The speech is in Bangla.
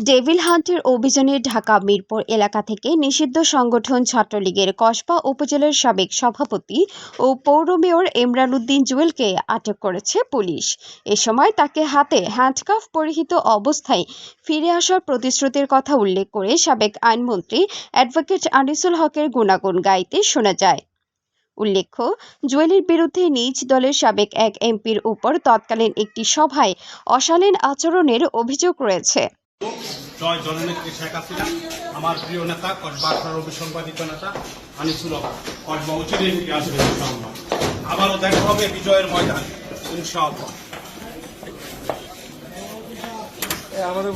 ডেভিল হান্টের অভিযানে ঢাকা মিরপুর এলাকা থেকে নিষিদ্ধ সংগঠন ছাত্রলীগের কসবা উপজেলার সাবেক সভাপতি ও পৌর মেয়র এমরান উদ্দিন জুয়েলকে আটক করেছে পুলিশ। এ সময় তাকে হাতে হ্যান্ডকাফ পরিহিত অবস্থায় ফিরে আসার প্রতিশ্রুতির কথা উল্লেখ করে সাবেক আইনমন্ত্রী অ্যাডভোকেট আনিসুল হকের গুণাগুণ গাইতে শোনা যায়। উল্লেখ্য, জুয়েলের বিরুদ্ধে নিজ দলের সাবেক এক এমপির উপর তৎকালীন একটি সভায় অশালীন আচরণের অভিযোগ রয়েছে। জয় জননেত্রী শেখ হাসিনা, আমার প্রিয় নেতা, কসবা আঠারো বিসম্পাদিত নেতা, আনিসুল হক। কসবা উচিত আবারও দেখা হবে বিজয়ের ময়দান, ইনশাআল্লাহ। আমাদের